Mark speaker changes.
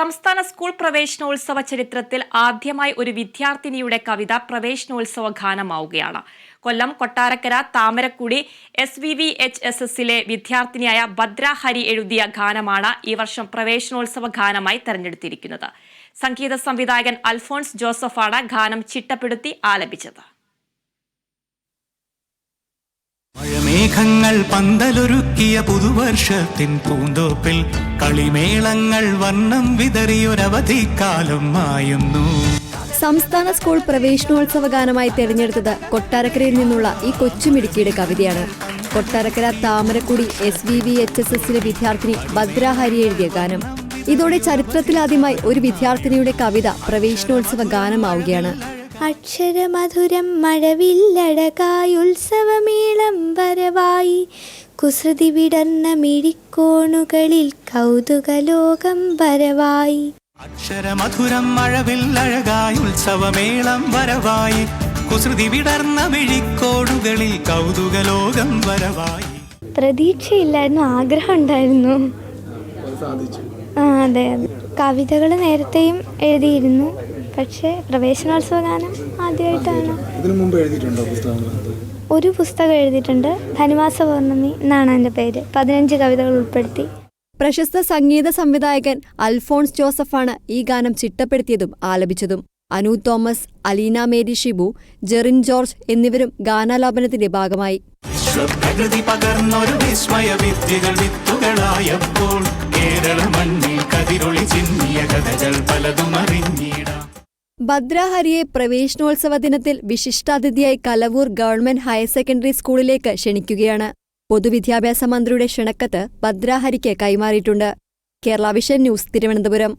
Speaker 1: സംസ്ഥാന സ്കൂൾ പ്രവേശനോത്സവ ചരിത്രത്തിൽ ആദ്യമായി ഒരു വിദ്യാർത്ഥിനിയുടെ കവിത പ്രവേശനോത്സവ ഗാനമാവുകയാണ്. Kollam Kottarakkara Thamarakkudy S V V H S എസിലെ വിദ്യാർത്ഥിനിയായ ഭദ്ര ഹരി എഴുതിയ ഗാനമാണ് ഈ വർഷം പ്രവേശനോത്സവ ഗാനമായി തെരഞ്ഞെടുത്തിരിക്കുന്നത്. സംഗീത സംവിധായകൻ അൽഫോൺസ് ജോസഫാണ് ഗാനം ചിട്ടപ്പെടുത്തി ആലപിച്ചത്.
Speaker 2: മഴമേഘങ്ങൾ പന്തലൊരുക്കിയ പുതുവർഷത്തിൻ പൂന്തോപ്പിൽ കളിമേളങ്ങൾ വർണം വിതറിയൊരവധിക്കാലം മായുന്നു.
Speaker 3: സംസ്ഥാന സ്കൂൾ പ്രവേശനോത്സവ ഗാനമായി തെരഞ്ഞെടുത്തത് കൊട്ടാരക്കരയിൽ നിന്നുള്ള ഈ കൊച്ചുമിടുക്കിയുടെ കവിതയാണ്. Kottarakkara Thamarakkudy S V V H S എസിലെ വിദ്യാർത്ഥിനി ഭദ്രാഹരി എഴുതിയ ഗാനം. ഇതോടെ ചരിത്രത്തിലാദ്യമായി ഒരു വിദ്യാർത്ഥിനിയുടെ കവിത പ്രവേശനോത്സവ ഗാനമാവുകയാണ്.
Speaker 4: അക്ഷരമധുരം മഴവില്ലഴകായുത്സവമേളം വരവായി കുസൃതി വിടർന്ന മിഴിക്കോണുകളിൽ കൗതുകലോകം വരവായി.
Speaker 2: അക്ഷരമധുരം മഴവിൽ അഴകായി ഉത്സവമേളം വരവായി. കുസൃതി വിടർന്ന മിഴിക്കോടുകളിൽ കൗതുകലോകം വരവായി.
Speaker 4: പ്രതീക്ഷയില്ലായിരുന്നു ആഗ്രഹം ഉണ്ടായിരുന്നു ആ അതെ അതെ. കവിതകൾ നേരത്തെയും എഴുതിയിരുന്നു. പക്ഷേ പ്രവേശനോത്സവ ഗാനം ആദ്യമായിട്ടാണ്.
Speaker 5: ഇതിനു മുമ്പ് എഴുതിയിട്ടുണ്ടോ പുസ്തകങ്ങൾ?
Speaker 4: ഒരു പുസ്തകം എഴുതിയിട്ടുണ്ട് ധനുമാസ പൗർണമി എന്നാണ് എന്റെ പേര്. പതിനഞ്ച് കവിതകൾ ഉൾപ്പെടുത്തി.
Speaker 3: പ്രശസ്ത സംഗീത സംവിധായകൻ അൽഫോൺസ് ജോസഫാണ് ഈ ഗാനം ചിട്ടപ്പെടുത്തിയതും ആലപിച്ചതും. Anu Thomas Aleena Mary Shibu Jerin George എന്നിവരും ഗാനാലാപനത്തിന്റെ ഭാഗമായി.
Speaker 2: പകർന്നൊരു വിസ്മയ വിദ്യകൾ വിത്തുകളായപ്പോൾ കേരള മണ്ണിൽ കതിരൊളി ചിന്നിയ കഥകൾ പലതും അറിഞ്ഞിടാം
Speaker 3: ഭദ്ര ഹരിയെ പ്രവേശനോത്സവ ദിനത്തിൽ വിശിഷ്ടാതിഥിയായി കലവൂർ ഗവൺമെന്റ് ഹയർ സെക്കൻഡറി സ്കൂളിലേക്ക് ക്ഷണിക്കുകയാണ്. പൊതുവിദ്യാഭ്യാസ മന്ത്രിയുടെ ക്ഷണക്കത്ത് ഭദ്രാഹരിക്ക് കൈമാറിയിട്ടുണ്ട്. Kerala vision news Thiruvananthapuram.